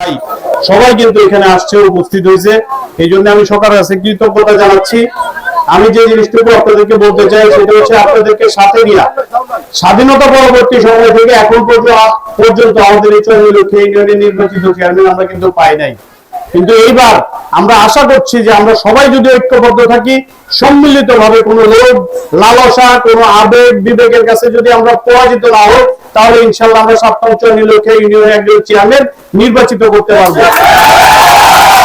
ভাই, সবাই কিন্তু এখানে আসছে উপস্থিত হয়েছে। এই জন্য আমি কাছে কৃতজ্ঞতা জানাচ্ছি। আমি যে জিনিসটুকু আপনাদেরকে বলতে চাই সেটা হচ্ছে আপনাদেরকে সাথে স্বাধীনতা পরবর্তী সময় থেকে এখন পর্যন্ত আমাদের এই ইউনিয়নের নির্বাচিত চেয়ারম্যান আমরা কিন্তু পাই নাই। কিন্তু এইবার আমরা আশা করছি যে আমরা সবাই যদি ঐক্যবদ্ধ থাকি সম্মিলিত ভাবে কোনো লোভ লালসা কোনো আবেগ বিবেকের কাছে যদি আমরা পরাজিত না হই তাহলে ইনশাল্লাহ আমরা সপ্তম চন্দ্র লক্ষ্মী ইউনিয়নের একজন চেয়ারম্যান নির্বাচিত করতে পারব।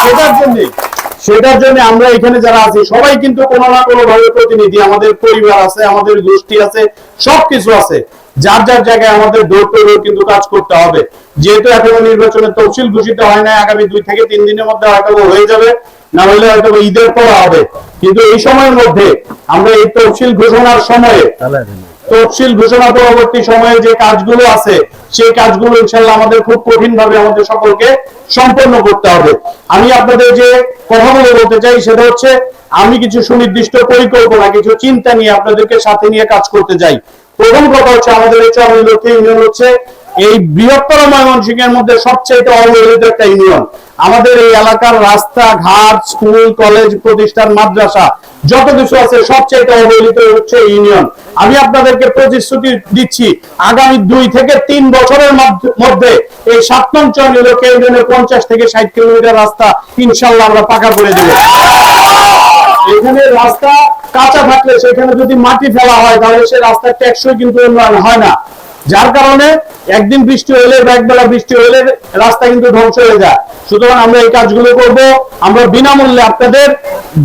সেটার জন্য সেটার জন্য আমরা এখানে যারা আছি, সবাই কিন্তু কোনো না কোনো ভাবে প্রতিনিধি। আমাদের পরিবার আছে, আমাদের গোষ্ঠী আছে, সবকিছু আছে। যার যার জায়গায় আমাদের ডোর টু ডোর কিন্তু কাজ করতে হবে। যেহেতু এখনও নির্বাচনের তফসিল ঘোষিত হয় না আগামী দুই থেকে তিন দিনের মধ্যে হয়তো হয়ে যাবে, না হলে হয়তো ঈদের পর হবে। কিন্তু এই সময়ের মধ্যে আমরা এই তফসিল ঘোষণার সময়ে তফসিল ঘোষণা পরবর্তী সময়ে যে কাজগুলো আছে, সেই কাজগুলো ইনশাল্লাহ আমাদের খুব কঠিন ভাবে আমাদের সকলকে সম্পন্ন করতে হবে। আমি আপনাদের যে কথাগুলো বলতে চাই, সেটা হচ্ছে আমি কিছু সুনির্দিষ্ট পরিকল্পনা, কিছু চিন্তা নিয়ে আপনাদেরকে সাথে নিয়ে কাজ করতে চাই। প্রথম কথা হচ্ছে আমাদের এই চরমলক্ষ্মী ইউনিয়ন হচ্ছে এই বৃহত্তর ময়মনসিংহের মধ্যে সবচেয়ে অবহেলিত একটা ইউনিয়ন। আমাদের এই এলাকার রাস্তা, ঘাট, স্কুল, কলেজ, প্রতিষ্ঠান, মাদ্রাসা, যত কিছু আছে সবচেয়ে অবহেলিত হচ্ছে ইউনিয়ন। আমি আপনাদেরকে প্রতিশ্রুতি দিচ্ছি, আগামী দুই থেকে তিন বছরের মধ্যে এই সাত নং চন্দ্রলোকে ইউনিয়নের পঞ্চাশ থেকে ষাট কিলোমিটার রাস্তা ইনশাল্লাহ আমরা পাকা করে দেবো। এখানে রাস্তা কাঁচা থাকলে সেখানে যদি মাটি ফেলা হয়, তাহলে সেই রাস্তার টেকসই কিন্তু উন্নয়ন হয় না। যার কারণে একদিন বৃষ্টি হলে একবেলা বৃষ্টি হলে রাস্তা কিন্তু ধ্বংস হয়ে যায়। সুতরাং আমরা এই কাজগুলো করব। আমরা বিনামূল্যে আপনাদের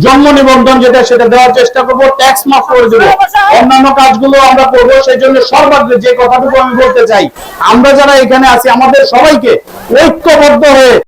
জন্ম নিবন্ধন যেটা সেটা দেওয়ার চেষ্টা করব ট্যাক্স মাফ করে দেবো। অন্যান্য কাজগুলো আমরা করব সেই জন্য সর্বাগ্রে যে কথাটুকু আমি বলতে চাই, আমরা যারা এখানে আছি, আমাদের সবাইকে ঐক্যবদ্ধ হয়ে